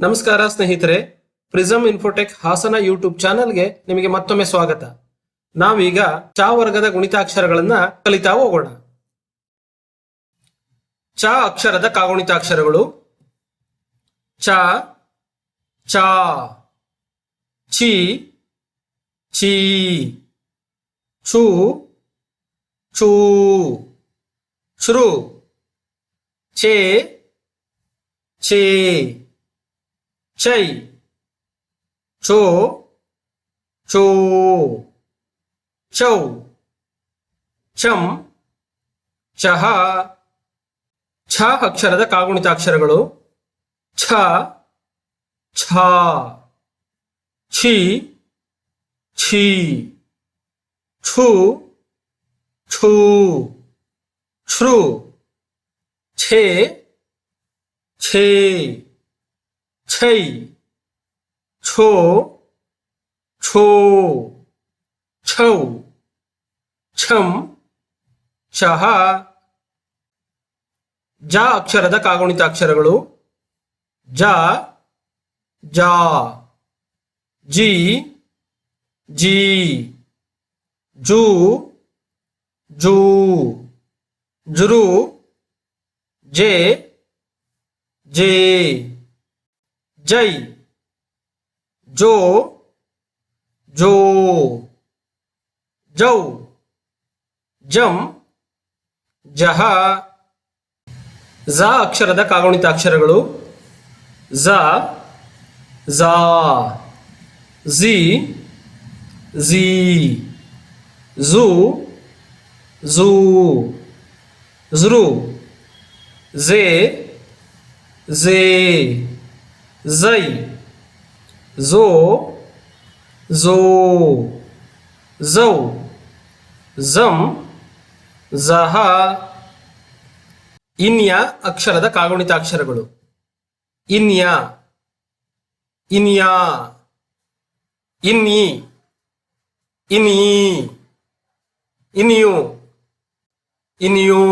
ನಮಸ್ಕಾರ ಸ್ನೇಹಿತರೆ prism Infotech Hassan YouTube ಚಾನೆಲ್ಗೆ ನಿಮಗೆ ಮತ್ತೊಮ್ಮೆ ಸ್ವಾಗತ. ನಾವೀಗ ಚ ವರ್ಗದ ಗುಣಿತಾಕ್ಷರಗಳನ್ನ ಕಲಿತಾ ಹೋಗೋಣ. ಚ ಅಕ್ಷರದ ಕಾಗುಣಿತಾಕ್ಷರಗಳು. ಚ ಚ, ಚಿ ಛೀ ಛೂ ಚೂ ಶ್ರು ಚೇ ಛೇ ಚೈ. ಚೋ. ಚೋ. ಚೌ. ಚಂ. ಚಹ. ಛ ಅಕ್ಷರದ ಕಾಗುಣಿತಾಕ್ಷರಗಳು ಛ. ಛ. ಛಿ. ಛಿ. ಛು. ಛೂ. ಶ್ರು ಛೇ. ಛೇ. সেই ছো ছো ছৌ ಛಂ ಶಹ ಜ ಅಕ್ಷರದ ಕಾಗುಣಿತ ಅಕ್ಷರಗಳು ಜ ಜ ಜಿ ಜಿ ಜು ಜೂ ಜುರು ಜೆ ಜೆ ಜೈ. ಜೋ. ಜೋ. ಜೌ. ಜಂ. ಜಹ. ಝ ಅಕ್ಷರದ ಕಾಗುಣಿತಾಕ್ಷರಗಳು ಝ. ಝಾ. ಝಿ. ಝಿ. ಝೂ. ಝೂ. ಝೃ ಝೆ. ಝೇ. ಝೈ ಝೋ ಝೋ ಝೌ ಝಂ ಝಹ ಇನ್ಯ ಅಕ್ಷರದ ಕಾಗುಣಿತ ಅಕ್ಷರಗಳು ಇನ್ಯ ಇನ್ಯ ಇನ್ಯಿ ಇನ್ಯಿ ಇನ್ಯು ಇನ್ಯು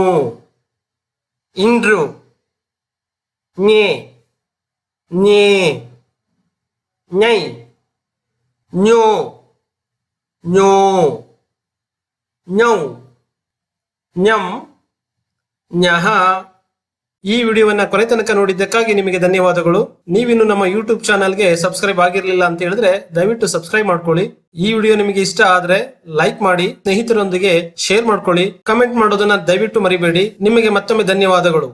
ಇಂಡ್ರು ಞೆ ಞೇ nhảy nhô. Nhô. Nhông ñಂ ಞಹ ಈ ವಿಡಿಯೋವನ್ನು ಕೊನೆ ತನಕ ನೋಡಿದ್ದಕ್ಕಾಗಿ ನಿಮಗೆ ಧನ್ಯವಾದಗಳು. ನೀವಿನ್ನು ನಮ್ಮ ಯೂಟ್ಯೂಬ್ ಚಾನಲ್ಗೆ ಸಬ್ಸ್ಕ್ರೈಬ್ ಆಗಿರಲಿಲ್ಲ ಅಂತ ಹೇಳಿದ್ರೆ ದಯವಿಟ್ಟು ಸಬ್ಸ್ಕ್ರೈಬ್ ಮಾಡ್ಕೊಳ್ಳಿ. ಈ ವಿಡಿಯೋ ನಿಮಗೆ ಇಷ್ಟ ಆದ್ರೆ ಲೈಕ್ ಮಾಡಿ, ಸ್ನೇಹಿತರೊಂದಿಗೆ ಶೇರ್ ಮಾಡ್ಕೊಳ್ಳಿ. ಕಮೆಂಟ್ ಮಾಡೋದನ್ನ ದಯವಿಟ್ಟು ಮರಿಬೇಡಿ. ನಿಮಗೆ ಮತ್ತೊಮ್ಮೆ ಧನ್ಯವಾದಗಳು.